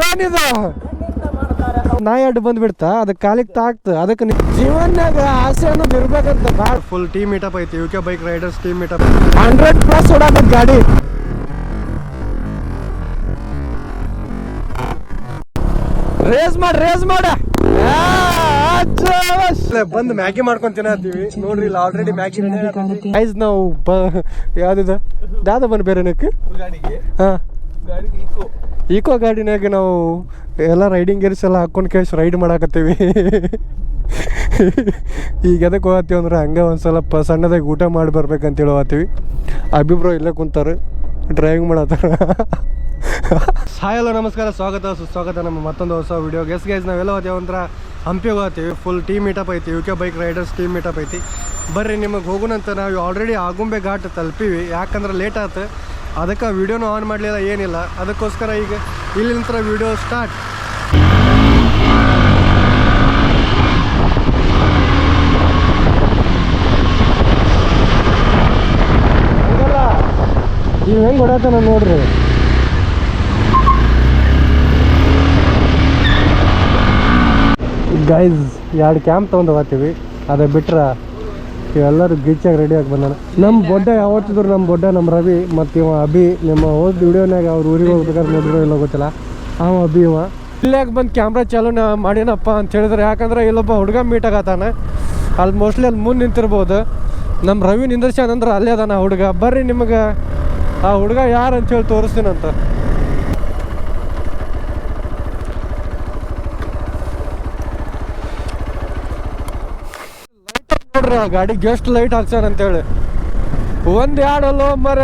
ಏನಿದ? ನಾಯಿ ಅಡ್ಡ ಬಂದ್ಬಿಡ್ತಾ? ಅದಕ್ಕೆ ಕಾಲಿಗೆ ತಾಕ್ತ. ಅದಕ್ಕೆ ನಿ- ಜೀವನ್ಯಾಗ ಆಸೆ ಅನ್ನೋದು ಇರ್ಬೇಕಂತ ಭಾಳ ಫುಲ್ ಟೀಮ್ ಮೀಟಪ್ ಐತಿ. U K bike riders team meetup hundred plus ಓಡಾಕ ಗಾಡಿ. ರೇಸ್ ಮಾಡ ರೇಸ್ ಮಾಡ. ಬಂದ್ ಮ್ಯಾಗಿ ಮಾಡ್ಕೊಂಡ್ ತಿನ್ನತ್ತೀವಿ ನೋಡ್ರಿ ಇಲ್ಲ ಆಲ್ರೆಡಿ ಮ್ಯಾಗಿ ಪ್ರೈಸ್ ನಾವು ಬ ಯಾವ್ದಿದ? ದಾದ ಬಂದು ಬೇರೆ ನಕ್ಕೆ ಹಾ. ಈಕೋ ಗಾಡಿನಾಗ ನಾವು ಎಲ್ಲ ರೈಡಿಂಗ್ ಗೇರ್ಸ್ ಎಲ್ಲ ಹಾಕೊಂಡು ಕೇಸ್ ರೈಡ್ ಮಾಡಾಕತ್ತೀವಿ. ಈಗ ಎದಕ್ಕೆ ಹೋಗತ್ತೀವಿ ಅಂದ್ರೆ ಹಂಗೆ ಒಂದು ಸ್ವಲ್ಪ ಸಣ್ಣದಾಗಿ ಊಟ ಮಾಡಿ ಬರ್ಬೇಕಂತೇಳಿ ಹೋಗತ್ತೀವಿ ಅಭಿಬ್ರೋ ಇಲ್ಲೇ ಕುಂತಾರೆ. ಡ್ರೈವಿಂಗ್ ಮಾಡತ್ತಾರ. ಹಾಯ್ ಹಲೋ ನಮಸ್ಕಾರ. ಸ್ವಾಗತ. ಸುಸ್ವಾಗತ ನಮ್ಮ ಮತ್ತೊಂದು ಹೊಸ ವೀಡಿಯೋ ಗೆಸ್ ಗೈಸ್ ನಾವೆಲ್ಲ ಹೋಗ್ತೀವಿ ಅಂದ್ರೆ ಹಂಪಿಗೆ ಹೋಗ್ತೀವಿ. ಫುಲ್ ಟೀಮ್ ಮೀಟಪ್ ಐತಿ. U K bike riders team meetup ಐತಿ. ಬರ್ರಿ, ನಿಮಗೆ ಹೋಗುನಂತ ನಾವು ಆಲ್ರೆಡಿ ಆಗುಂಬೆ ಘಾಟ್ ತಲುಪಿವಿ. ಯಾಕಂದ್ರೆ ಲೇಟ್ ಆಯ್ತು ಅದಕ್ಕೆ ವೀಡಿಯೋನು ಆನ್ ಮಾಡಲಿಲ್ಲ, ಏನಿಲ್ಲ. ಅದಕ್ಕೋಸ್ಕರ ಈಗ ಇಲ್ಲಿಂದ ವಿಡಿಯೋ ಸ್ಟಾರ್ಟ್ ನೀವು ಹೆಂಗೆ ಹೊಡತಾನ ನೋಡ್ರಿ? ಗೈಸ್ ಎರಡು ಕ್ಯಾಂಪ್ ತೊಗೊಂಡು ಹೋಗ್ತೀವಿ. ಅದೇ ಬಿಟ್ರೆ ಇವೆಲ್ಲರೂ ಗೀಚಾಗಿ ರೆಡಿಯಾಗಿ ಬಂದಾನ ನಮ್ಮ ಬೊಡ್ಡ ಯಾವತ್ತಿದ್ರು ನಮ್ಮ ಬೊಡ್ಡ ನಮ್ಮ ರವಿ ಮತ್ತು ಇವ ಅಭಿ, ನಿಮ್ಮ ಹೋದ ವಿಡಿಯೋನಾಗ ಅವ್ರು ಊರಿಗೆ ಹೋಗ್ಬೇಕಾದ್ರೆ ನೋಡಿದ್ರು ಇಲ್ಲ ಗೊತ್ತಿಲ್ಲ. ಅವ ಅಭಿ, ಇವ. ಇಲ್ಲಾಗ ಬಂದು ಕ್ಯಾಮ್ರಾ ಚಾಲು ನಾ ಮಾಡ್ಯಾನಪ್ಪ ಅಂತ ಹೇಳಿದ್ರೆ, ಯಾಕಂದ್ರೆ ಇಲ್ಲೊಬ್ಬ ಹುಡುಗ ಮೀಟ್ ಆಗತ್ತಾನ. ಅಲ್ಲಿ ಮೋಸ್ಟ್ಲಿ ಅಲ್ಲಿ ಮುಂದೆ ನಿಂತಿರ್ಬೋದು. ನಮ್ಮ ರವಿ ನಿಂದರ್ಸ್ಯಾನ ಅಂದ್ರೆ ಅಲ್ಲೇ ಅದಾನ ಹುಡುಗ. ಬರ್ರಿ ನಿಮಗೆ. ಆ ಹುಡುಗ ಯಾರು ಅಂತ ಹೇಳಿ ತೋರಿಸ್ತೀನಂತ. ನೋಡ್ರಿ ಗಾಡಿ ಗೆಸ್ಟ್ ಲೈಟ್ ಹಾಕ್ಸಾನ ಅಂತೇಳಿ. ಒಂದ್ ಎರಡಲ್ಲೋ ಮರ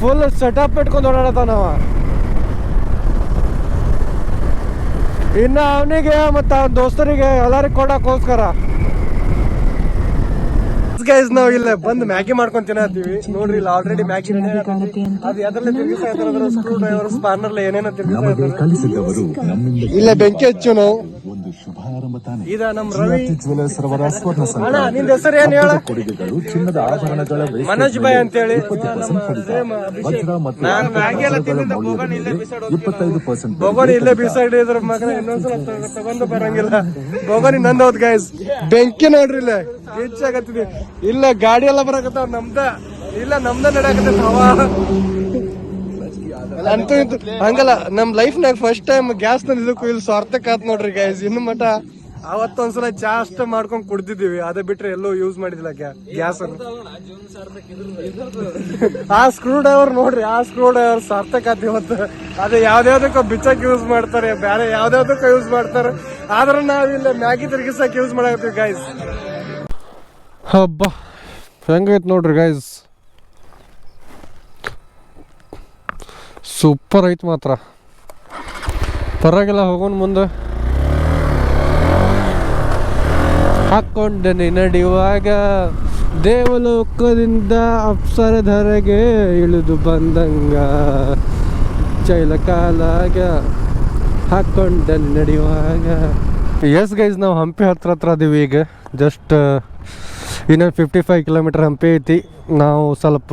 ಫುಲ್ ಸೆಟಪ್ ಇಟ್ಕೊಂಡು ಓಡಾಡತಾನವ ಇನ್ನ ಅವನಿಗೆ ಮತ್ತು ಅವನ ದೋಸ್ತರಿಗೆ ಎಲ್ಲರಿಗೆ ಕೊಡಕ್ಕೋಸ್ಕರ. ಗೈಸ್ ನಾವು ಇಲ್ಲ ಬಂದು ಮ್ಯಾಗಿ ಮಾಡ್ಕೊಂಡ್ ತಿನ್ನತ್ತೀವಿ. ನೋಡ್ರಿ ಇಲ್ಲಿ ಆಲ್ರೆಡಿ ಮ್ಯಾಗಿ ಅದು ಎದ್ರಲ್ಲೇ ತಿರ್ಗಿಸ್ತಾ ಇರ್ತಾರೆ ಸ್ಕ್ರೂ ಡ್ರೈವರ್ ಸ್ಪಾನರ್ಲೆ ಏನೇನೋ ತಿರ್ಗಿಸ್ತಾ ಇಲ್ಲ ಬೆಂಕಿ ಹಚ್ಚು ನಾವು. ಶುಭಾರಂಭ ತಾನೆ. ಜ್ಯುವೆಲರ್ಸ್ ರವರ ಸ್ವರ್ಣ ಕೊಡುಗೆಗಳು ಚಿನ್ನದ ಆಭರಣಗಳ ಮನೋಜ್ ಭಾಯ್ ಅಂತ ಹೇಳಿ ವಜ್ರ ಮತ್ತು ಇಪ್ಪತ್ತೈದು ಪರ್ಸೆಂಟ್ ಬೋಗನ್ ಇಲ್ಲೇ ಬಿಸಾಡಿ ಇದ್ರ ಮಗನ ಇನ್ನೊಂದ್ಸಲ ತಗೊಂಡು ಬರಂಗಿಲ್ಲ. ಬೋಗನ್ ಇನ್ನೊಂದ್ ಹೌದ್ ಗೈಸ್ ಬೆಂಕಿ ನೋಡ್ರಿ ಇಲ್ಲ. ಹೆಚ್ಚಾಗತ್ತಿದೆ. ಇಲ್ಲ ಗಾಡಿ ಎಲ್ಲ ಬರಕತ್ತಾವ ನಮ್ದ. ಇಲ್ಲ ನಮ್ದ ನಡೆಯಕತ್ತ ಹವಾ ಅಂತೂ ಇಂತೂ ಹಂಗಲ್ಲ, ನಮ್ ಲೈಫ್ನಾಗ ಫಸ್ಟ್ ಟೈಮ್ ಗ್ಯಾಸ್ ತಂದಿದ್ದಕ್ಕೂ ಇಲ್ಲಿ ಸ್ವಾರ್ಥಕ್ ಆತ್ ನೋಡ್ರಿ ಗೈಸ್ ಇನ್ನು ಮಟ ಅವತ್ತೊಂದ್ಸಲ ಚಾ ಅಷ್ಟ ಮಾಡ್ಕೊಂಡ್ ಕುಡ್ದಿದೀವಿ ಅದೇ ಬಿಟ್ರೆ ಎಲ್ಲೂ ಯೂಸ್ ಮಾಡಿದಿಲ್ಲ ಗ್ಯಾಸ್ ಆ ಸ್ಕ್ರೂ ಡ್ರೈವರ್ ನೋಡ್ರಿ, ಆ ಸ್ಕ್ರೂ ಡ್ರೈವರ್ ಸಾರ್ಥಕ ಆತ ಇವತ್ತು. ಅದು ಯಾವ್ದ್ಯಾವ್ದಕ್ಕೋ ಬಿಚ್ಚಕ್ ಯೂಸ್ ಮಾಡ್ತಾರೆ, ಬೇರೆ ಯಾವ್ದ್ಯಾವ್ದಕ್ಕೋ ಯೂಸ್ ಮಾಡ್ತಾರೆ. ಆದ್ರೆ ನಾವಿಲ್ಲ ಮ್ಯಾಗಿ ತಿರ್ಗಿಸಕ್ ಯೂಸ್ ಮಾಡಾಕತ್ತೀವಿ ಗೈಸ್ ಹಬ್ಬ. ಹೆಂಗೈತ್ ನೋಡ್ರಿ ಗೈಸ್ ಸೂಪರ್ ಐತ್ ಮಾತ್ರ. ಪರವಾಗಿಲ್ಲ ಹೋಗೋಣ ಮುಂದೆ. ಹಾಕ್ಕೊಂಡೆ ನಡೆಯುವಾಗ ದೇವಲೋಕದಿಂದ ಅಪ್ಸರಧರೆಗೆ ಇಳಿದು ಬಂದಂಗ. ಚೈಲ ಕಾಲಾಗ ಹಾಕ್ಕೊಂಡೆ ನಡೆಯುವಾಗ ಎಸ್ ಗೈಸ್ ನಾವು ಹಂಪಿ ಹತ್ರ ಹತ್ರ ಅದೀವಿ ಈಗ. ಜಸ್ಟ್ ಇನ್ನೊಂದು ಫಿಫ್ಟಿ ಫೈವ್ ಕಿಲೋಮೀಟರ್ ಹಂಪಿ ಐತಿ. ನಾವು ಸ್ವಲ್ಪ,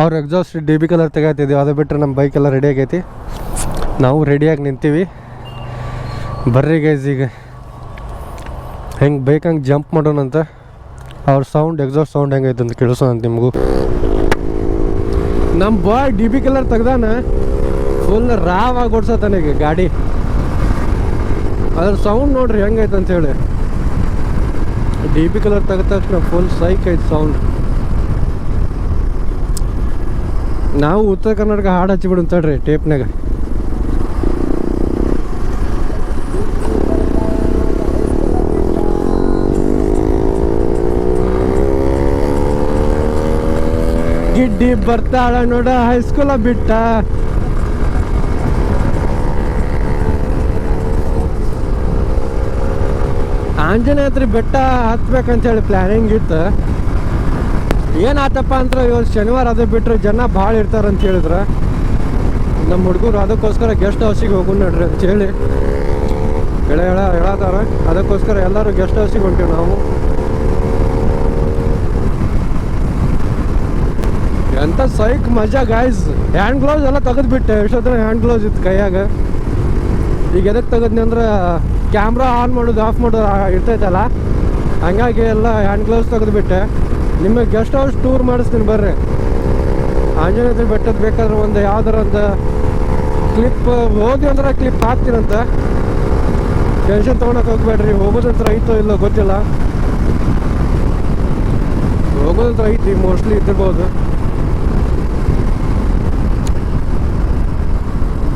ಅವ್ರ ಎಕ್ಸಾಸ್ಟ್ ಡಿ ಬಿ ಕಲರ್ ತೆಗಾತಿದ್ದೀವಿ ಅದು ಬಿಟ್ಟರೆ ನಮ್ಮ ಬೈಕ್ ಎಲ್ಲ ರೆಡಿ ಆಗೈತಿ. ನಾವು ರೆಡಿಯಾಗಿ ನಿಂತೀವಿ. ಬರ್ರಿ ಗೈಸ್ ಈಗ. ಹೆಂಗೆ ಬೇಕಂಗೆ ಜಂಪ್ ಮಾಡೋಣಂತ ಅವ್ರ ಸೌಂಡ್ ಎಕ್ಸಾಸ್ಟ್ ಸೌಂಡ್ ಹೆಂಗೈತೆ ಅಂತ ಕೇಳಿಸೋಣ ನಿಮಗೂ. ನಮ್ಮ ಬಾಯ್ ಡಿ ಬಿ ಕಲರ್ ತೆಗ್ದಾನ. ಫುಲ್ ರಾವಾಗಿ ಆಗಿ ಈಗ ಗಾಡಿ. ಅದ್ರ ಸೌಂಡ್ ನೋಡ್ರಿ ಹೆಂಗೈತೆ ಅಂತ ಹೇಳಿ. ಡಿ ಬಿ ಕಲರ್ ತೆಗೆದ ತಕ್ಷಣ ಫುಲ್ ಸೈಕ್ ಐತೆ ಸೌಂಡ್ ನಾವು ಉತ್ತರ ಕರ್ನಾಟಕ ಹಾಡು ಹಚ್ಚಿಬಿಡು ತಡ್ರಿ ಟೇಪ್ನಾಗ ಗಿಡ್ಡಿ ಬರ್ತಾಳ ನೋಡ ಹೈಸ್ಕೂಲ ಬಿಟ್ಟ. ಆಂಜನೇಯತ್ರಿ ಬೆಟ್ಟ ಹತ್ಬೇಕಂತ ಹೇಳಿ ಪ್ಲಾನಿಂಗ್ ಇತ್ತು. ಏನಾತಪ್ಪ ಅಂದ್ರೆ ಇವತ್ತು ಶನಿವಾರ ಅದು ಬಿಟ್ಟರೆ ಜನ ಭಾಳ ಇರ್ತಾರಂತ ಹೇಳಿದ್ರೆ. ನಮ್ಮ ಹುಡುಗರು ಅದಕ್ಕೋಸ್ಕರ ಗೆಸ್ಟ್ ಹೌಸಿಗೆ ಹೋಗು ನೋಡ್ರಿ ಅಂತ ಹೇಳಿ. ಹೇಳ ಹೇಳ ಹೇಳತ್ತಾರ ಅದಕ್ಕೋಸ್ಕರ ಎಲ್ಲರೂ ಗೆಸ್ಟ್ ಹೌಸಿಗೆ ಹೊಂಟೀವಿ ನಾವು. ಎಂಥ ಸೈಕ್ ಮಜಾ ಗಾಯ್ಸ್ ಹ್ಯಾಂಡ್ ಗ್ಲೌಸ್ ಎಲ್ಲ ತೆಗೆದ್ಬಿಟ್ಟೆ. ಎಷ್ಟೊತ್ತಿನ ಹ್ಯಾಂಡ್ ಗ್ಲೌಸ್ ಇತ್ತು ಕೈಯಾಗ. ಈಗ ಎದಕ್ಕೆ ತೆಗೆದ್ನಿ ಅಂದ್ರೆ ಕ್ಯಾಮ್ರಾ ಆನ್ ಮಾಡೋದು ಆಫ್ ಮಾಡೋದು ಇರ್ತೈತಲ್ಲ? ಹಂಗಾಗಿ ಎಲ್ಲ ಹ್ಯಾಂಡ್ ಗ್ಲೌಸ್ ತೆಗೆದುಬಿಟ್ಟೆ. ನಿಮಗೆ ಗೆಸ್ಟ್ ಹೌಸ್ ಟೂರ್ ಮಾಡಿಸ್ತೀನಿ ಬರ್ರಿ. ಆಂಜನೇಯ ಬೆಟ್ಟದ ಬೇಕಾದ್ರೆ ಒಂದು ಯಾವ್ದಾರ ಒಂದು ಕ್ಲಿಪ್ ಹೋದ್ವಿ ಅಂದ್ರೆ ಕ್ಲಿಪ್ ಹಾಕ್ತೀನಂತ. ಟೆನ್ಷನ್ ತೊಗೊಳಕ್ ಹೋಗ್ಬೇಡ್ರಿ, ಹೋಗೋದಂತ್ರ ಐತೋ ಇಲ್ಲೋ ಗೊತ್ತಿಲ್ಲ. ಹೋಗೋದಂತ್ರ ಐತಿ ಮೋಸ್ಟ್ಲಿ ಇದ್ದಿರ್ಬೋದು.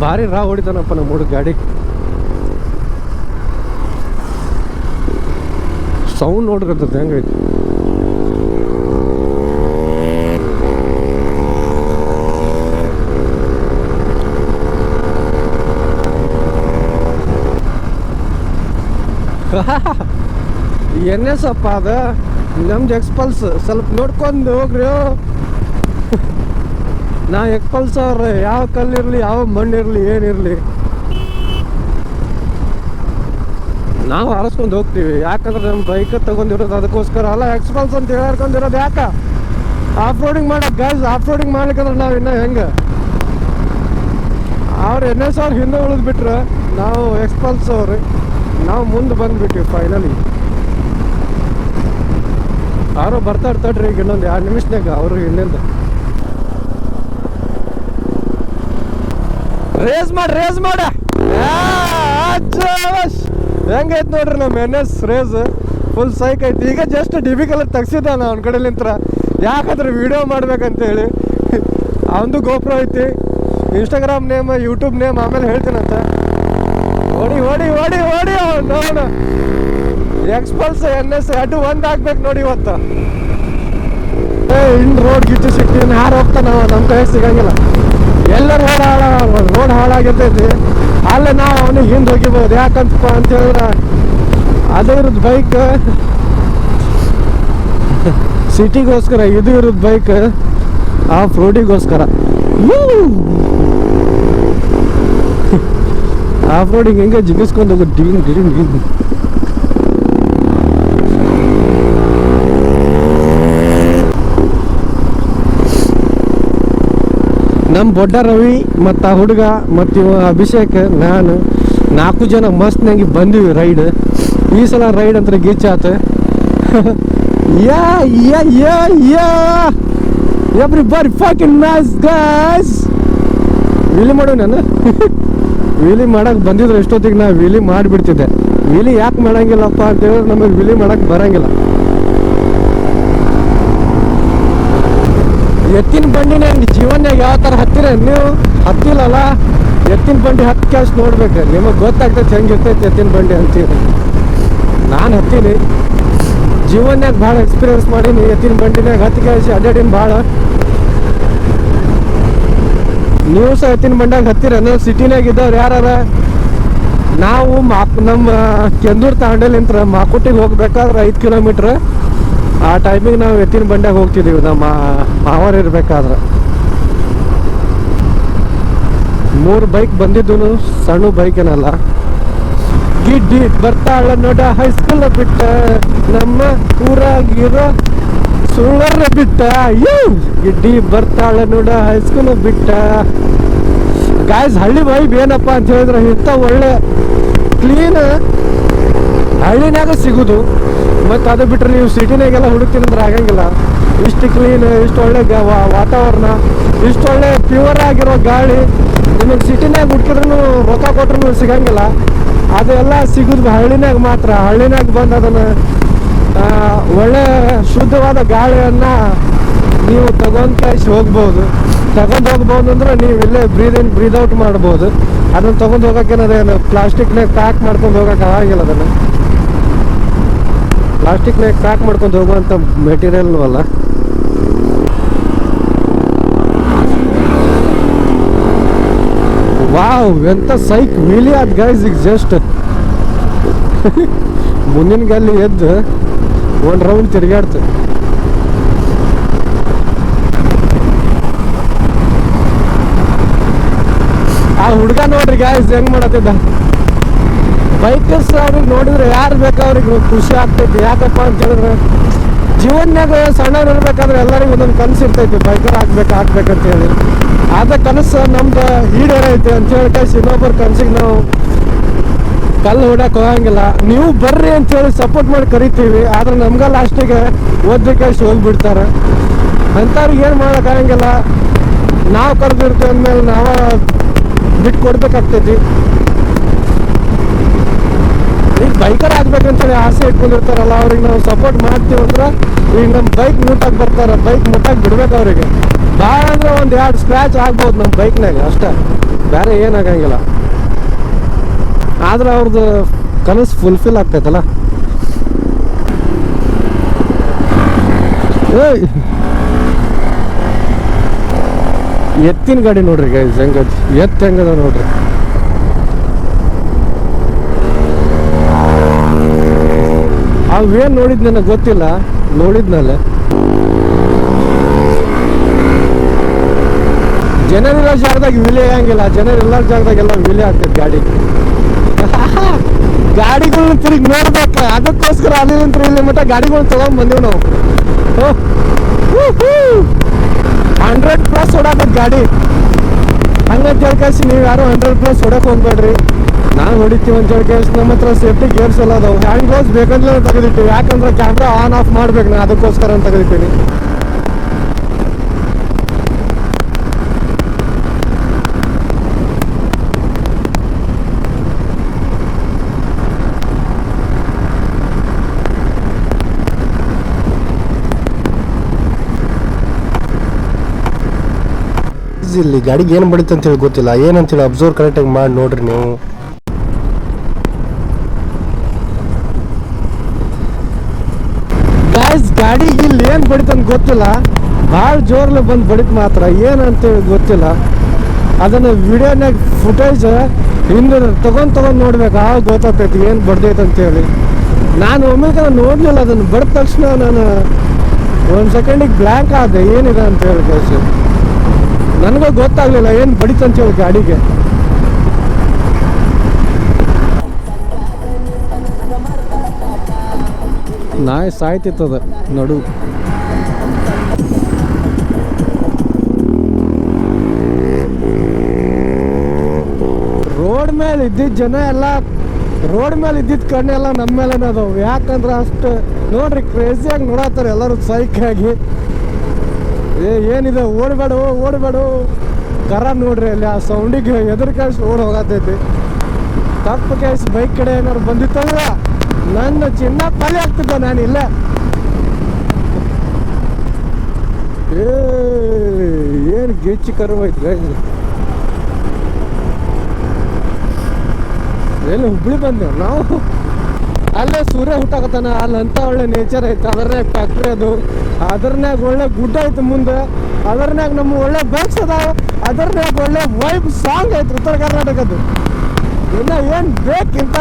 ಭಾರಿ ರಾ ಹೊಡಿತಾನಪ್ಪ ನಮ್ಮ ಹುಡುಗ ಗಾಡಿ. ಸೌಂಡ್ ನೋಡ್ರಿ ಹೆಂಗೈತಿ ಎನ್ ಎಸ್ ಅಪ್ಪ ಅದ. ನಮ್ದು ಎಕ್ಸ್ಪಲ್ಸ್ ಸ್ವಲ್ಪ ನೋಡ್ಕೊಂಡು ಹೋಗ್ರಿ. ನಾ ಎಕ್ಸ್ಪಲ್ಸ್ ಅವ್ರ, ಯಾವ ಕಲ್ಲಿರಲಿ, ಯಾವ ಮಣ್ಣಿರಲಿ, ಏನಿರಲಿ. ನಾವು ಹಾರಿಸ್ಕೊಂಡು ಹೋಗ್ತೀವಿ. ಯಾಕಂದ್ರೆ ನಮ್ಮ ಬೈಕ್ ತಗೊಂಡಿರೋದು ಅದಕ್ಕೋಸ್ಕರ ಅಲ್ಲ ಎಕ್ಸ್ಪಲ್ಸ್ ಅಂತ ಹೇಳ್ಕೊಂಡಿರೋದು ಯಾಕ? ಆಫ್ ರೋಡಿಂಗ್ ಮಾಡಕ್ ಗೈಸ್ ಆಫ್ ರೋಡಿಂಗ್ ಮಾಡ್ಲಿಕ್ಕಂದ್ರೆ ನಾವು ಇನ್ನೂ ಹೆಂಗೆ? ಅವ್ರು ಎನ್ ಎಸ್ ಹಿಂದೆ ಉಳಿದ್ಬಿಟ್ರೆ ನಾವು ಎಕ್ಸ್ಪಲ್ಸ್ ಅವ್ರಿ, ನಾವು ಮುಂದೆ ಬಂದ್ಬಿಟ್ಟಿವಿ ಫೈನಲಿ ಯಾರೋ ಬರ್ತಾ ಇರ್ತಾಡ್ರಿ ಈಗ ಇನ್ನೊಂದು ಎರಡು ನಿಮಿಷನಾಗ ಅವರು ಹಿಂದಿಂದ. ರೇಸ್ ಮಾಡಿ ರೇಸ್ ಮಾಡ. ಹೆಂಗೈತೆ ನೋಡ್ರಿ ನಮ್ಮ N S race full psych ಐತಿ ಈಗ ಜಸ್ಟ್ ಡಿಬಿ ಕಲರ್ ತೆಗ್ಸಿದ್ದ ನಾ ಅವ್ನ ಕಡೆಲಿಂತ್ರ ಯಾಕಂದ್ರೆ ವಿಡಿಯೋ ಮಾಡ್ಬೇಕಂತೇಳಿ ಅವನದು ಗೋಪ್ರೋ ಐತಿ ಇನ್ಸ್ಟಾಗ್ರಾಮ್ ನೇಮ್ ಯೂಟ್ಯೂಬ್ ನೇಮ್ ಆಮೇಲೆ ಹೇಳ್ತೀನಂತ ಓಡಿ ಓಡಿ ಓಡಿ ಓಡಿ ನೋಡ ಎಕ್ಸ್ಪಲ್ಸ್ ಎನ್ ಎಸ್ ಎರಡು ಒಂದು ಆಗ್ಬೇಕು ನೋಡಿ ಇವತ್ತು ಇನ್ ರೋಡ್ ಗಿಚ್ಚು ಸಿಕ್ತೀನಿ ಯಾರು ಹೋಗ್ತಾನ ನಮ್ಮ ಕೈ ಸಿಗಂಗಿಲ್ಲ ಎಲ್ಲರೂ ರೋಡ್ ಹಾಳ ರೋಡ್ ಹಾಳಾಗಿರ್ತೈತಿ ಅಲ್ಲೇ, ನಾವು ಅವನಿಗೆ ಹಿಂದೆ ಹೋಗಿಬೋದು ಯಾಕಂತಪ್ಪ ಅಂತ ಹೇಳಿದ್ರೆ, ಅದೇ ಇರೋದು ಬೈಕ್ ಸಿಟಿಗೋಸ್ಕರ ಇದು ಇರೋದು ಬೈಕ್ ಆ ಫ್ರೋಡಿಗೋಸ್ಕರ ಆ ರೋಡಿಗೆ ಹೆಂಗೆ ಜಿಗಿಸ್ಕೊಂಡು ಹೋಗೋದು ಡಿಂಗ್ ಡಿಂಗ್ ಡಿಗಿನ್ ನಮ್ಮ ದೊಡ್ಡ ರವಿ ಮತ್ತು ಆ ಹುಡುಗ ಮತ್ತು ಇವ ಅಭಿಷೇಕ್, ನಾನು ನಾಲ್ಕು ಜನ ಮಸ್ತ್ನಾಗಿ ಬಂದಿವಿ ರೈಡ್. ಈ ಸಲ ರೈಡ್ ಅಂತ ಗೀಚಾತ ಯಾ ಯಾ ಯಾ ಎವ್ರಿ ಬಾರಿ ಫಾಕಿಂಗ್ ವೀಲಿ ಮಾಡು ನಾನು. ವೀಲಿ ಮಾಡಕ್ಕೆ ಬಂದಿದ್ರು ಎಷ್ಟೊತ್ತಿಗೆ ನಾ ವೀಲಿ ಮಾಡಿಬಿಡ್ತಿದ್ದೆ. ವೀಲಿ ಯಾಕೆ ಮಾಡಂಗಿಲ್ಲಪ್ಪ ಅಂತ ಹೇಳಿದ್ರೆ ನಮಗೆ ವೀಲಿ ಮಾಡಕ್ಕೆ ಬರಂಗಿಲ್ಲ. ಎತ್ತಿನ ಬಂಡಿನ ಜೀವನ್ಯಾಗ ಯಾವ ಥರ ಹತ್ತಿರ ನೀವು ಹತ್ತಿಲ್ಲಲ್ಲ? ಎತ್ತಿನ ಬಂಡಿ ಹತ್ತು ಕ್ಯಾಶ್ ನೋಡ್ಬೇಕು ನಿಮಗೆ ಗೊತ್ತಾಗ್ತೈತೆ ಹೆಂಗಿರ್ತೈತೆ ಎತ್ತಿನ ಬಂಡಿ ಅಂತೀರಿ. ನಾನು ಹತ್ತೀನಿ. ಜೀವನ್ಯಾಗ ಭಾಳ ಎಕ್ಸ್ಪೀರಿಯನ್ಸ್ ಮಾಡೀನಿ. ಎತ್ತಿನ ಬಂಡಿನಾಗ ಹತ್ತು ಕ್ಯಾಶ್ ಅಡ್ಡಾಡಿನ ಭಾಳ. ನೀವು ಸಹ ಎತ್ತಿನ ಬಂಡ್ಯಾಗ ಹತ್ತಿರ. ಸಿಟಿನಾಗ ಇದ್ದವ್ರು ಯಾರ ನಾವು ಮಾ ನಮ್ಮ ಕೆಂದೂರು ತಾಂಡಲಿಂತ್ರ ಮಾಕುಟಿಗೆ ಹೋಗ್ಬೇಕಾದ್ರೆ ಐದು ಕಿಲೋಮೀಟ್ರ್. ಆ ಟೈಮಿಗೆ ನಾವು ಎತ್ತಿನ ಬಂಡ್ಯಾಗ ಹೋಗ್ತಿದ್ದೀವಿ ನಮ್ಮ ಮಾವರ್ ಇರಬೇಕಾದ್ರೆ. ಮೂರು ಬೈಕ್ ಬಂದಿದ್ದು ಸಣ್ಣ ಬೈಕ್ ಏನಲ್ಲ. ಗಿಡ್ಡಿ ಬರ್ತಾಳ ನೋಡ ಹೈಸ್ಕೂಲ್ ಬಿಟ್ಟ, ನಮ್ಮ ಊರಾಗಿರೋ ಸುಳ್ಳರ ಬಿಟ್ಟ ಅಯ್ಯೋ ಗಿಡ್ಡಿ ಬರ್ತಾಳ ನೋಡ ಹೈಸ್ಕೂಲ್ ಬಿಟ್ಟ. ಗಾಯ್ಸ್ ಹಳ್ಳಿ ವೈಬ್ ಏನಪ್ಪ ಅಂತ ಹೇಳಿದ್ರೆ ಇಂಥ ಒಳ್ಳೆ ಕ್ಲೀನ್ ಹಳ್ಳಿನಾಗ ಸಿಗುದು. ಮತ್ತು ಅದು ಬಿಟ್ಟರೆ ನೀವು ಸಿಟಿನಾಗೆಲ್ಲ ಹುಡುಕ್ತೀನಿ ಅಂದ್ರೆ ಆಗಂಗಿಲ್ಲ. ಇಷ್ಟು ಕ್ಲೀನ್ ಇಷ್ಟು ಒಳ್ಳೆ ವಾತಾವರಣ, ಇಷ್ಟು ಒಳ್ಳೆ ಪ್ಯೂರ್ ಆಗಿರೋ ಗಾಳಿ, ನಿಮಗೆ ಸಿಟಿನಾಗ ಹುಡ್ಕಿದ್ರೂ ರೊಕ್ಕ ಕೊಟ್ರೂ ಸಿಗಂಗಿಲ್ಲ. ಅದೆಲ್ಲ ಸಿಗೋದು ಹಳ್ಳಿನಾಗ ಮಾತ್ರ. ಹಳ್ಳಿನಾಗ ಬಂದು ಅದನ್ನು ಒಳ್ಳೆ ಶುದ್ಧವಾದ ಗಾಳಿಯನ್ನು ನೀವು ಕಳಿಸಿ ಹೋಗ್ಬೋದು. ತಗೊಂಡು ಹೋಗ್ಬೋದು ಅಂದ್ರೆ ನೀವು ಇಲ್ಲೇ ಬ್ರೀದ್ ಇನ್ ಬ್ರೀದ್ ಔಟ್ ಮಾಡ್ಬೋದು. ಅದನ್ನ ತೊಗೊಂಡು ಏನದೇನು ಪ್ಲಾಸ್ಟಿಕ್ನಾಗ ಪ್ಯಾಕ್ ಮಾಡ್ಕೊಂಡು ಹೋಗಕ್ಕೆ ಆಗಿಲ್ಲ ಅದನ್ನ. ಪ್ಲಾಸ್ಟಿಕ್ನಾಗ ಕ್ರ್ಯಾಕ್ ಮಾಡ್ಕೊಂಡು ಹೋಗುವಂಥ ಮೆಟೀರಿಯಲ್ ಅಲ್ಲ. ವಾವ್ ಎಂತ ಸೈಕ್ ವೀಲಿ ಆದ ಗೈಸ್ ಈಗ ಜಸ್ಟ್ ಮುಂದಿನ ಗಲ್ಲಿ ಎದ್ದು ಒಂದು ರೌಂಡ್ ತಿರುಗಾಡ್ತು. ಆ ಹುಡುಗ ನೋಡ್ರಿ ಗಾಯ್ಸ್ ಹೆಂಗ್ ಮಾಡತ್ತಿದ್ದ? ಬೈಕರ್ಸ್ ಅವ್ರಿಗೆ ನೋಡಿದ್ರೆ ಯಾರು ಬೇಕಾದ್ರಿಗೆ ಖುಷಿ ಆಗ್ತೈತಿ. ಯಾಕಪ್ಪ ಅಂತ ಹೇಳಿದ್ರೆ ಜೀವನ್ಯಾಗ ಸಣ್ಣ ಇರ್ಬೇಕಾದ್ರೆ ಎಲ್ಲರಿಗೂ ಒಂದೊಂದು ಕನಸು ಇರ್ತೈತಿ. ಬೈಕರ್ ಆಗ್ಬೇಕು ಆಗ್ಬೇಕಂತ ಹೇಳಿ. ಆದ ಕನಸು ನಮ್ದು ಈಡೇರೈತಿ ಅಂತ ಹೇಳಿ ಕಳಿಸಿ ಇನ್ನೊಬ್ಬರ ಕನಸಿಗೆ ನಾವು ಕಲ್ಲು ಹೊಡಕ್ ಹೋಗಂಗಿಲ್ಲ. ನೀವು ಬರ್ರಿ ಅಂತ ಹೇಳಿ ಸಪೋರ್ಟ್ ಮಾಡಿ ಕರಿತೀವಿ. ಆದ್ರೆ ನಮ್ಗೆ ಲಾಸ್ಟಿಗೆ ಓದಕ್ಕೆ ಹೋಗ್ಬಿಡ್ತಾರೆ. ಅಂಥವ್ರಿಗೆ ಏನು ಮಾಡೋಕ್ಕಾಗಂಗಿಲ್ಲ ನಾವು ಕರೆದಿರ್ತೀವಿ ಅಂದಮೇಲೆ ನಾವ ಬಿಟ್ಟು ಕೊಡ್ಬೇಕಾಗ್ತೈತಿ. ಈಗ ಬೈಕರ್ ಆಗ್ಬೇಕಂತೇಳಿ ಆಸೆ ಇಟ್ಕೊಂಡಿರ್ತಾರಲ್ಲ, ಅವ್ರಿಗೆ ನಾವು ಸಪೋರ್ಟ್ ಮಾಡ್ತೀವಿ ಅಂದ್ರೆ ಈಗ ನಮ್ಮ ಬೈಕ್ ಮುಟ್ಟಕ್ಕೆ ಬರ್ತಾರೆ ಬೈಕ್ ಮುಟ್ಟಕ್ಕೆ ಬಿಡ್ಬೇಕು ಅವರಿಗೆ. ಭಾಳ ಅಂದ್ರೆ ಒಂದು ಎರಡು ಸ್ಕ್ರ್ಯಾಚ್ ಆಗ್ಬೋದು ನಮ್ಮ ಬೈಕ್ನಾಗ ಅಷ್ಟೇ. ಬೇರೆ ಏನಾಗಂಗಿಲ್ಲ ಆದ್ರೆ ಅವ್ರದ್ದು ಕನಸು ಫುಲ್ಫಿಲ್ ಆಗ್ತೈತಲ್ಲ. ಎತ್ತಿನ ಗಾಡಿ ನೋಡ್ರಿ ಗೈಸ್ ಹೆಂಗದ ಎತ್ತು ಹೆಂಗದ ನೋಡ್ರಿ. ಅವೇನ್ ನೋಡಿದ್ ನನಗೆ ಗೊತ್ತಿಲ್ಲ? ನೋಡಿದ್ನಲ್ಲ. ಜನರಿರೋ ಜಾಗದಾಗ ವಿಲೆ ಆಗಂಗಿಲ್ಲ. ಜನರಿಲ್ಲ ಜಾಗದಾಗೆಲ್ಲ ವಿಲೆ ಆಗ್ತದೆ ಗಾಡಿ. ಗಾಡಿಗಳನ್ನ ತಿರುಗಿ ನೋಡ್ಬೇಕ. ಅದಕ್ಕೋಸ್ಕರ ಅಲ್ಲಿಂದ ಇಲ್ಲಿ ಮಟ್ಟ ಗಾಡಿಗಳನ್ನ ತಗೊಂಡ್ ಬಂದೀವಿ ನಾವು. ಹಂಡ್ರೆಡ್ ಪ್ಲಸ್ ಹೊಡಾಕತ್ ಗಾಡಿ. ಹಂಗಂತ ಹೇಳ್ಕಸಿ ನೀವು ಯಾರು ಹಂಡ್ರೆಡ್ ಪ್ಲಸ್ ಹೊಡಕ್ ಹೋಗ್ಬೇಡ್ರಿ. ನಾವು ಹೊಡಿತೀವಿ ಅಂತ ಹೇಳಿ ಕೇಳಿಸ್, ನಮ್ಮ ಹತ್ರ ಸೇಫ್ಟಿ ಗೇರ್ಸ್ ಎಲ್ಲ ಅದಾವ. ಹ್ಯಾಂಡ್ ಗ್ಲೌಸ್ ಬೇಕಂದ್ರೆ ತೆಗೆದಿಟ್ಟಿವಿ, ಯಾಕಂದ್ರೆ ಕ್ಯಾಮ್ರಾ ಆನ್ ಆಫ್ ಮಾಡ್ಬೇಕು. ನಾ ಅದಕ್ಕೋಸ್ಕರ ಅಂತ ತೆಗೆದಿಟ್ಟಿನಿ. ಇಲ್ಲಿ ಗಾಡಿಗೆ ಏನು ಬಡಿತಂತೇಳಿ ಗೊತ್ತಿಲ್ಲ. ಏನಂತೇಳಿ ಅಬ್ಸರ್ವ್ ಕರೆಕ್ಟಾಗಿ ಮಾಡಿ ನೋಡ್ರಿ ನೀವು. ಗಾಯ್ಸ್ ಗಾಡಿ ಇಲ್ಲಿ ಏನು ಬಡಿತಂತ ಗೊತ್ತಿಲ್ಲ. ಭಾಳ ಜೋರಲ್ಲಿ ಬಂದು ಬಡಿತು ಮಾತ್ರ. ಏನಂತೇಳಿ ಗೊತ್ತಿಲ್ಲ. ಅದನ್ನು ವಿಡಿಯೋನಾಗ ಫುಟೇಜ್ ಹಿಂದೆ ತಗೊಂಡ್ ತಗೊಂಡ್ ನೋಡ್ಬೇಕು. ಆ ಗೊತ್ತಾಗ್ತೈತಿ ಏನು ಬಡ್ದೈತೆ ಅಂತೇಳಿ ನಾನು ಒಮ್ಮೆ ನೋಡ್ಲಿಲ್ಲ ಅದನ್ನು. ಬಡ್ದ ತಕ್ಷಣ ನಾನು ಒಂದು ಸೆಕೆಂಡಿಗೆ ಬ್ಲ್ಯಾಂಕ್ ಆದೆ. ಏನಿದೆ ಅಂತ ಹೇಳಿ ನನಗೂ ಗೊತ್ತಾಗ್ಲಿಲ್ಲ ಏನು ಬಡಿತಂತೇಳಿ ಗಾಡಿಗೆ. ನಾಯಿ ಸಾಯ್ತಿತ್ತದ ನಡು. ರೋಡ್ ಮೇಲೆ ಇದ್ದಿದ್ದ ಜನ ಎಲ್ಲ, ರೋಡ್ ಮೇಲೆ ಇದ್ದಿದ್ದ ಕಣ್ಣೆಲ್ಲ ನಮ್ಮ ಮೇಲೆ ಅದಾವ. ಯಾಕಂದ್ರೆ ಅಷ್ಟು, ನೋಡ್ರಿ ಕ್ರೇಜಿಯಾಗಿ ನೋಡತ್ತಾರೆ ಎಲ್ಲರೂ ಸೈಕ್ ಆಗಿ ಏ, ಏನಿದೆ? ಓಡಬೇಡ ಓಡಬೇಡ. ಕರ ನೋಡ್ರಿ ಅಲ್ಲಿ, ಆ ಸೌಂಡಿಗೆ ಎದುರು ಕಳಿಸಿ ಓಡ್ ಹೋಗತೈತಿ. ತಪ್ಪು ಕೇಳಿಸಿ ಬೈಕ್ ಕಡೆ ಏನಾದ್ರು ಬಂದಿತ್ತಂದ್ರ ನನ್ನ ಚಿನ್ನ ಪಲ್ಯ ಆಗ್ತಿದ್ದ ನಾನಿಲ್ಲ. ಏನು ಗಿಚ್ಚಿ ಕರವಾಯ್ತು ಎಲ್ಲಿ ಹುಬ್ಳಿ ಬಂದೇವು ನಾವು ಅಲ್ಲೇ ಸೂರ್ಯ ಹುಟ್ಟಾಕತ್ತಾನ ಅಲ್ಲಿ ಅಂತ ಒಳ್ಳೆ ನೇಚರ್ ಐತೆ. ಅದರನ್ಯಾಗ ಫ್ಯಾಕ್ಟ್ರಿ ಅದು. ಅದರ್ನ್ಯಾಗ ಒಳ್ಳೆ ಗುಡ್ಡ ಐತೆ ಮುಂದೆ. ಅದರ್ನ್ಯಾಗ ನಮ್ಮ ಒಳ್ಳೆ ಬೈಕ್ಸ್ ಅದಾವ. ಅದರ್ನ್ಯಾಗ ಒಳ್ಳೆ ವೈಬ್ ಸಾಂಗ್ ಐತೆ ಉತ್ತರ ಕರ್ನಾಟಕದ್ದು. ಇನ್ನ ಏನ್ ಬೇಕು ಗಿಡ್ಡಿ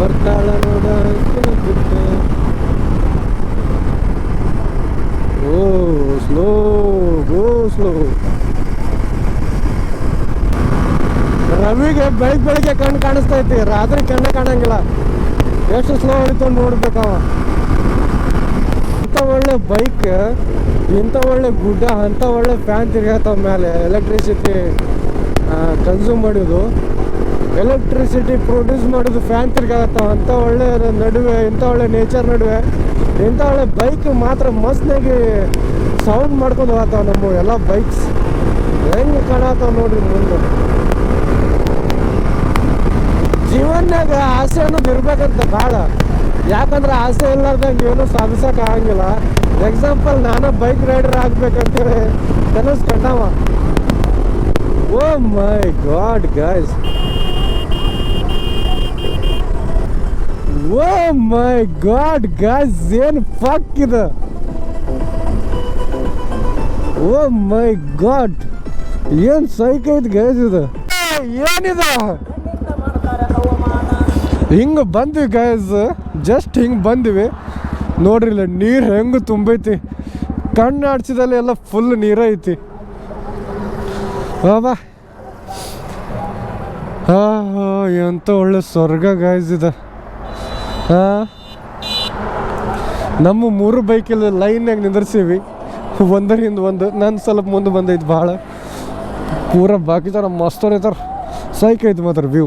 ಬರ್ತಾಳ ನೋಡ. Oh, slow go slow. ರವಿಗೆ ಬೈಕ್ ಬೆಳಗ್ಗೆ ಕಣ್ಣು ಕಾಣಿಸ್ತೈತಿ ರಾತ್ರಿ ಕಣ್ಣ ಕಾಣಂಗಿಲ್ಲ. ಎಷ್ಟು ಸ್ಲೋ ಹೊಡಿತಾವ ನೋಡ್ಬೇಕವ ಇಂಥ ಒಳ್ಳೆ ಬೈಕ್ ಇಂಥ ಒಳ್ಳೆ ಗುಡ್ಡ, ಅಂಥ ಒಳ್ಳೆ ಫ್ಯಾನ್ ತಿರ್ಗಾತಾವ ಮೇಲೆ ಎಲೆಕ್ಟ್ರಿಸಿಟಿ ಕನ್ಸ್ಯೂಮ್ ಮಾಡೋದು ಎಲೆಕ್ಟ್ರಿಸಿಟಿ ಪ್ರೊಡ್ಯೂಸ್ ಮಾಡೋದು ಫ್ಯಾನ್ ತಿರ್ಗಾಗತ್ತೆ ಅಂಥ ಒಳ್ಳೆ ನಡುವೆ, ಇಂಥ ಒಳ್ಳೆ ನೇಚರ್ ನಡುವೆ, ಇಂಥ ಒಳ್ಳೆ ಬೈಕ್ ಮಾತ್ರ ಮಸ್ತಾಗಿ ಸೌಂಡ್ ಮಾಡ್ಕೊಂಡು ಹೋಗತ್ತವ ನಮ್ಮ ಎಲ್ಲ ಬೈಕ್ಸ್ ಹೆಂಗೆ ಕಾಣತ್ತಾವ ನೋಡ್ರಿ ಮುಂದೆ. ಜೀವನ್ಯಾಗ ಆಸೆ ಅನ್ನೋದು ಇರ್ಬೇಕಂತ ಭಾಳ ಯಾಕಂದ್ರೆ ಆಸೆ ಇಲ್ಲಾರ್ದಂಗೆ ಏನು ಸಾಧಿಸೋಕೆ ಆಗಂಗಿಲ್ಲ. ಎಕ್ಸಾಂಪಲ್ ನಾನು ಬೈಕ್ ರೈಡರ್ ಆಗ್ಬೇಕಂತೇಳಿ ಕನಸು ಕಂಡವ ಓ my God guys oh my God guys ಏನು ಫಕ್ ಇದು? ಓ ಮೈ ಗಾಡ್ ಏನ್ ಸೈಕ್ ಐತಿ ಗೈಸ್ ಇದು? ಏನಿದು? ಹಿಂಗೆ ಬಂದ್ವಿ ಗೈಸ್ ಜಸ್ಟ್ ಹಿಂಗೆ ಬಂದ್ವಿ. ನೋಡ್ರಿ, ಇಲ್ಲ, ನೀರು ಹೆಂಗೆ ತುಂಬೈತಿ? ಕಣ್ಣು ಆಡ್ಸಿದಲ್ಲಿ ಎಲ್ಲ ಫುಲ್ ನೀರ ಬಾಬಾ ಹಾ ಎಂತ ಒಳ್ಳೆ ಸ್ವರ್ಗ ಗೈಸ್ ಹಾಂ? ನಮ್ಮ ಮೂರು ಬೈಕಲ್ಲಿ ಲೈನ್ಯಾಗ ನಿಂದ್ರಿಸೀವಿ. ಒಂದರಿಂದ ಒಂದು, ನಾನು ಸ್ವಲ್ಪ ಮುಂದೆ ಬಂದೈತಿ ಭಾಳ. ಪೂರ ಬಾಕಿ ಥರ ಮಸ್ತ್ ಐತಾರ ಸೈಕ್ ಐತಿ ಮಾತ್ರ ವ್ಯೂ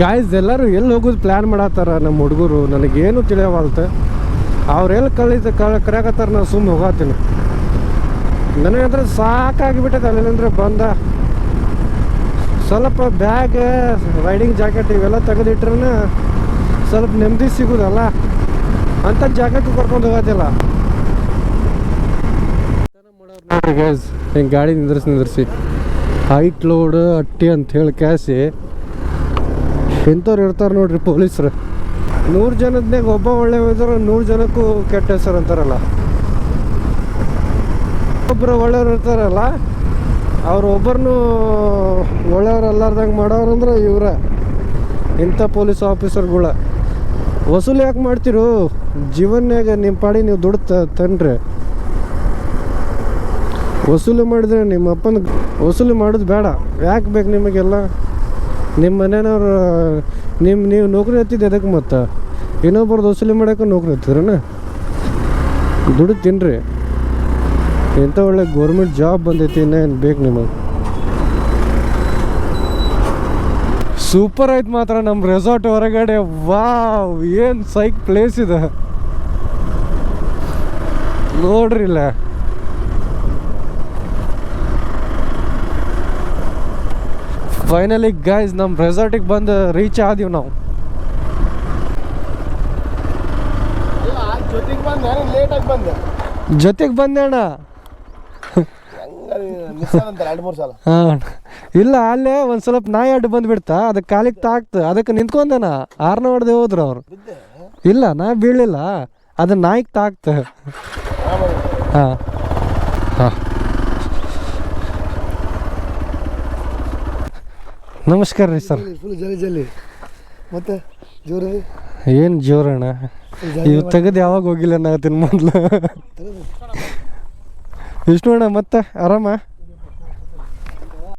ಗಾಯ್ಸ್ ಎಲ್ಲರೂ ಎಲ್ಲಿ ಹೋಗೋದು ಪ್ಲ್ಯಾನ್ ಮಾಡತ್ತಾರ ನಮ್ಮ ಹುಡುಗರು? ನನಗೇನು ತಿಳಿಯವಲ್ತು ಅವ್ರು ಎಲ್ಲಿ ಕಳ ಕರೆಯಕತ್ತಾರ, ನಾನು ಸುಮ್ಮನೆ ಹೋಗತ್ತೀನಿ ನನಗಂದ್ರೆ ಸಾಕಾಗಿಬಿಟ್ಟೈತೆ ಅಲ್ಲಿಂದ್ರೆ ಬಂದ. ಸ್ವಲ್ಪ ಬ್ಯಾಗ್ ರೈಡಿಂಗ್ ಜಾಕೆಟ್ ಇವೆಲ್ಲ ತೆಗೆದಿಟ್ರೆ ಸ್ವಲ್ಪ ನೆಮ್ಮದಿ ಸಿಗೋದಲ್ಲ? ಅಂಥ ಜಾಕೆಟ್ ಕರ್ಕೊಂಡು ಹೋಗೋದಿಲ್ಲ. ನೋಡ್ರಿ ಹಿಂಗೆ ಗಾಡಿ ನಿಂದ್ರಿಸಿ ನಿಂದ್ರಿಸಿ. ಹೈಟ್ ಲೋಡ್ ಅಟ್ಟಿ ಅಂತ ಹೇಳಿ ಕ್ಯಾಸಿ ಇಂಥವ್ರು ಇರ್ತಾರೆ ನೋಡ್ರಿ ಪೊಲೀಸರು. ನೂರು ಜನದ್ನಾಗ ಒಬ್ಬ ಒಳ್ಳೆ ಹೋದ್ರೆ ನೂರು ಜನಕ್ಕೂ ಕೆಟ್ಟ ಹೆಸರು ಅಂತಾರಲ್ಲ. ಒಬ್ಬರು ಒಳ್ಳೆಯವ್ರು ಇರ್ತಾರಲ್ಲ, ಅವ್ರು ಒಬ್ಬರನ್ನು ಒಳ್ಳೆಯವ್ರು ಅಲ್ಲಾರ್ದಂಗೆ ಮಾಡೋರು ಅಂದ್ರೆ ಇವ್ರ. ಇಂಥ ಪೊಲೀಸ್ ಆಫೀಸರ್ಗಳ. ವಸೂಲಿ ಯಾಕೆ ಮಾಡ್ತಿರು? ಜೀವನ್ಯಾಗ ನಿಮ್ಮ ಪಾಡಿ ನೀವು ದುಡ್ಡು ತನ್ರಿ. ವಸೂಲಿ ಮಾಡಿದ್ರೆ ನಿಮ್ಮ ಅಪ್ಪನ ವಸೂಲಿ ಮಾಡೋದು ಬೇಡ. ಯಾಕೆ ಬೇಕು ನಿಮಗೆಲ್ಲ? ನಿಮ್ಮ ಮನೆಯವ್ರು ನಿಮ್ಮ ನೀವು ನೌಕರಿ ಹತ್ತಿದ್ದು ಅದಕ್ಕೆ ಮತ್ತು? ಇನ್ನೊಬ್ಬರು ವಸೂಲಿ ಮಾಡೋಕೆ ನೌಕರಿ ಹತ್ತಿದ್ರನ? ದುಡ್ಡು ತಿನ್ರಿ ಎಂಥ ಒಳ್ಳೆ ಗೌರ್ಮೆಂಟ್ ಜಾಬ್ ಬಂದೈತಿ, ಇನ್ನೇನು ಬೇಕು ನಿಮಗೆ? ಸೂಪರ್ ಆಯ್ತು ಮಾತ್ರ ನಮ್ಮ ರೆಸಾರ್ಟ್ ಹೊರಗಡೆ. ವಾವ್ ಏನು ಸೈಕ್ ಪ್ಲೇಸ್ ಇದೆ. ನೋಡ್ರಿ ಫೈನಲಿ ಗೈಸ್ ನಮ್ಮ ರೆಸಾರ್ಟಿಗೆ ಬಂದು ರೀಚ್ ಆದೀವಿ ನಾವು. ಜೊತೆಗೆ ಬಂದೆ ಅಣ್ಣ. ಇಲ್ಲ ಅಲ್ಲೇ ಒಂದು ಸ್ವಲ್ಪ ನಾಯಿ ಅಡ್ಡು ಬಂದ್ಬಿಡ್ತಾ ಅದಕ್ಕೆ ಕಾಲಿಗೆ ತಾಕ್ತ. ಅದಕ್ಕೆ ನಿಂತ್ಕೊಂಡೆನ ಆರ್ನ ಹೊಡೆದೆ ಹೋದ್ರು ಅವ್ರು. ಇಲ್ಲ ನಾ ಬೀಳಿಲ್ಲ ಅದು ನಾಯಿಗೆ ತಾಕ್ತ. ಹಾಂ. ನಮಸ್ಕಾರ ರೀ ಸರ್. ಫುಲ್ ಜಲ್ಲಿ ಜಲ್ಲಿ ಮತ್ತೆ ಜೋರು ಏನು ಜೋರಣ್ಣ ಇವು ತೆಗೆದು ಯಾವಾಗ ಹೋಗಿಲ್ಲ ನಾ ತಿನ್ ಮೊದಲು. ವಿಷ್ಣು ಅಣ್ಣ ಮತ್ತೆ ಆರಾಮ?